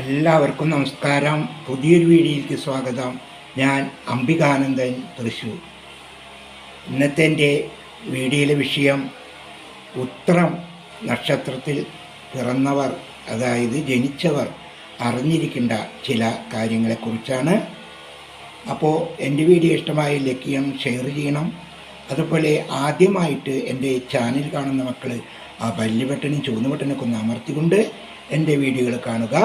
എല്ലാവർക്കും നമസ്കാരം. പുതിയൊരു വീഡിയോയിലേക്ക് സ്വാഗതം. ഞാൻ അംബികാനന്ദൻ തൃശൂർ. ഇന്നത്തെ എന്റെ വീഡിയോയിലെ വിഷയം ഉത്രം നക്ഷത്രത്തിൽ പിറന്നവർ അതായത് ജനിച്ചവർ അറിഞ്ഞിരിക്കേണ്ട ചില കാര്യങ്ങളെക്കുറിച്ചാണ്. അപ്പോൾ എന്റെ വീഡിയോ ഇഷ്ടമായി ലൈക്ക് ചെയ്യണം ഷെയർ ചെയ്യണം. അതുപോലെ ആദ്യമായിട്ട് എന്റെ ചാനൽ കാണുന്ന മക്കൾ ആ ബല്ല് ബട്ടനും ചുവന്ന ബട്ടനൊക്കെ ഒന്ന് അമർത്തിക്കൊണ്ട് എന്റെ വീഡിയോകൾ കാണുക.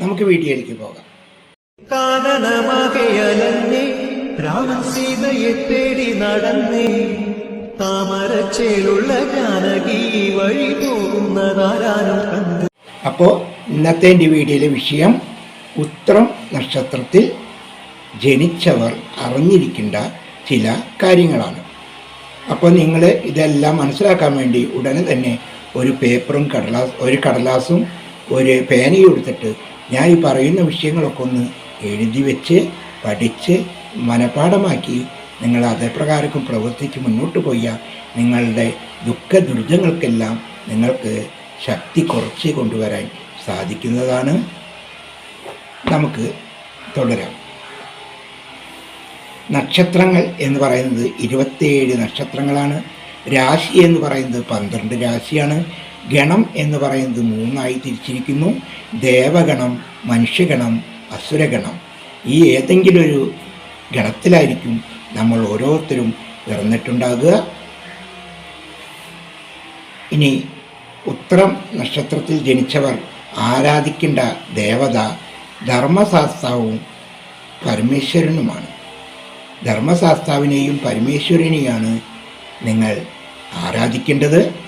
നമുക്ക് വീഡിയോയിലേക്ക് പോകാം. കാനനമകയലന്നേ രാമൻ സീതയെ തേടി നടന്നേ താമരച്ചേലുള്ള ജാനകി വഴി പോകുന്നതാരാനും കണ്ടു. അപ്പോൾ ഇന്നത്തെ എന്റെ വീഡിയോയിലെ വിഷയം ഉത്രം നക്ഷത്രത്തിൽ ജനിച്ചവർ അറിഞ്ഞിരിക്കേണ്ട ചില കാര്യങ്ങളാണ്. അപ്പോൾ നിങ്ങൾ ഇതെല്ലാം മനസ്സിലാക്കാൻ വേണ്ടി ഉടനെ തന്നെ ഒരു പേപ്പറും കടലാസ് ഒരു കടലാസും ഒരു പേനയെടുത്തിട്ട് ഞാൻ ഈ പറയുന്ന വിഷയങ്ങളൊക്കെ ഒന്ന് എഴുതി വെച്ച് പഠിച്ച് മനപാഠമാക്കി നിങ്ങൾ അതേപ്രകാരക്കും പ്രവർത്തിച്ച് മുന്നോട്ട് പോയാൽ നിങ്ങളുടെ ദുഃഖ ദുരിതങ്ങൾക്കെല്ലാം നിങ്ങൾക്ക് ശക്തി കുറച്ച് കൊണ്ടുവരാൻ സാധിക്കുന്നതാണ്. നമുക്ക് തുടരാം. നക്ഷത്രങ്ങൾ എന്ന് പറയുന്നത് ഇരുപത്തിയേഴ് നക്ഷത്രങ്ങളാണ്. രാശി എന്ന് പറയുന്നത് പന്ത്രണ്ട് രാശിയാണ്. ഗണം എന്ന് പറയുന്നത് മൂന്നായി തിരിച്ചിരിക്കുന്നു. ദേവഗണം മനുഷ്യഗണം അസുരഗണം. ഈ ഏതെങ്കിലും ഒരു ഗണത്തിലായിരിക്കും നമ്മൾ ഓരോരുത്തരും പിറന്നിട്ടുണ്ടാകുക. ഇനി ഉത്തരം നക്ഷത്രത്തിൽ ജനിച്ചവർ ആരാധിക്കേണ്ട ദേവത ധർമ്മശാസ്താവും പരമേശ്വരനുമാണ്. ധർമ്മശാസ്താവിനെയും പരമേശ്വരനെയാണ് നിങ്ങൾ ആരാധിക്കേണ്ടത്.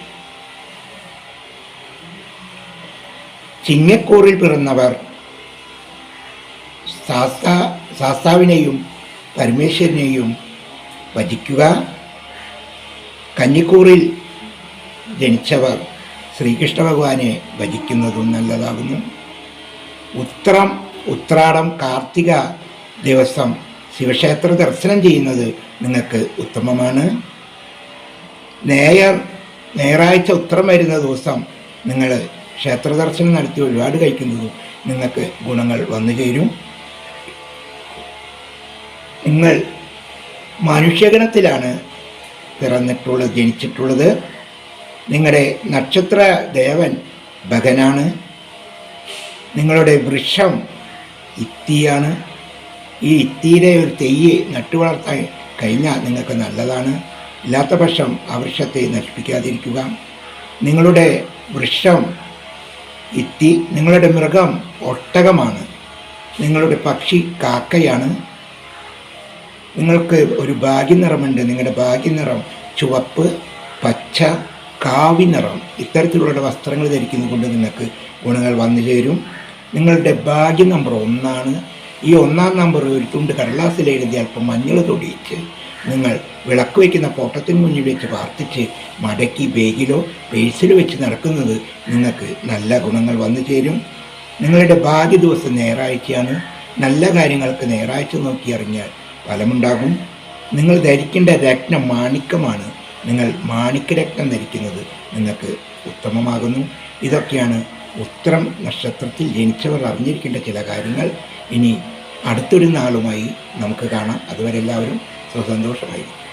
ചിങ്ങക്കൂറിൽ പിറന്നവർ. ശാസ്താ ശാസ്താവിനെയും പരമേശ്വരനെയും ഭജിക്കുക കന്നിക്കൂറിൽ ജനിച്ചവർ ശ്രീകൃഷ്ണ ഭഗവാനെ ഭജിക്കുന്നതും നല്ലതാകുന്നു. ഉത്രം ഉത്രാടം കാർത്തിക ദിവസം ശിവക്ഷേത്ര ദർശനം ചെയ്യുന്നത് നിങ്ങൾക്ക് ഉത്തമമാണ്. നേയർ ഞായറാഴ്ച ഉത്രം വരുന്ന ദിവസം നിങ്ങൾ ക്ഷേത്ര ദർശനം നടത്തി ഒരുപാട് കഴിക്കുന്നതും നിങ്ങൾക്ക് ഗുണങ്ങൾ വന്നു ചേരും. നിങ്ങൾ മനുഷ്യഗണത്തിലാണ് പിറന്നിട്ടുള്ളത് ജനിച്ചിട്ടുള്ളത്. നിങ്ങളുടെ നക്ഷത്ര ദേവൻ ഭഗനാണ് നിങ്ങളുടെ വൃക്ഷം ഇത്തിയാണ് ഈ ഇത്തിയിലെ ഒരു തെയ്യ് നട്ടുവളർത്താൻ കഴിഞ്ഞാൽ നിങ്ങൾക്ക് നല്ലതാണ്. ഇല്ലാത്ത പക്ഷം ആ വൃക്ഷത്തെ നശിപ്പിക്കാതിരിക്കുക. നിങ്ങളുടെ വൃക്ഷം ഇത്തി നിങ്ങളുടെ മൃഗം ഒട്ടകമാണ്. നിങ്ങളുടെ പക്ഷി കാക്കയാണ്. നിങ്ങൾക്ക് ഒരു ഭാഗ്യനിറമുണ്ട്. നിങ്ങളുടെ ഭാഗ്യനിറം ചുവപ്പ് പച്ച കാവി നിറം. ഇത്തരത്തിലുള്ള വസ്ത്രങ്ങൾ ധരിക്കുന്നത് കൊണ്ട് നിങ്ങൾക്ക് ഗുണങ്ങൾ വന്നു ചേരും. നിങ്ങളുടെ ഭാഗ്യ നമ്പർ ഒന്നാണ്. ഈ ഒന്നാം നമ്പർ ഒരു തുണ്ട് കടലാസിൽ എഴുതി അല്പം മഞ്ഞൾ തൊടിയിച്ച് നിങ്ങൾ വിളക്ക് വയ്ക്കുന്ന പോട്ടത്തിന് മുന്നിൽ വെച്ച് പ്രാർത്ഥിച്ച് മടക്കി ബേഗിലോ പേഴ്സിലോ വെച്ച് നടക്കുന്നത് നിങ്ങൾക്ക് നല്ല ഗുണങ്ങൾ വന്നു ചേരും. നിങ്ങളുടെ ഭാഗ്യ ദിവസം ഞായറാഴ്ചയാണ്. നല്ല കാര്യങ്ങൾക്ക് ഞായറാഴ്ച നോക്കി അറിഞ്ഞാൽ ഫലമുണ്ടാകും. നിങ്ങൾ ധരിക്കേണ്ട രത്നം മാണിക്കമാണ്. നിങ്ങൾ മാണിക്യരത്നം ധരിക്കുന്നത് നിങ്ങൾക്ക് ഉത്തമമാകുന്നു. ഇതൊക്കെയാണ് ഉത്തരം നക്ഷത്രത്തിൽ ജനിച്ചവർ അറിഞ്ഞിരിക്കേണ്ട ചില കാര്യങ്ങൾ. ഇനി അടുത്തൊരു നാളുമായി നമുക്ക് കാണാം. അതുവരെ എല്ലാവരും 这三都是可以。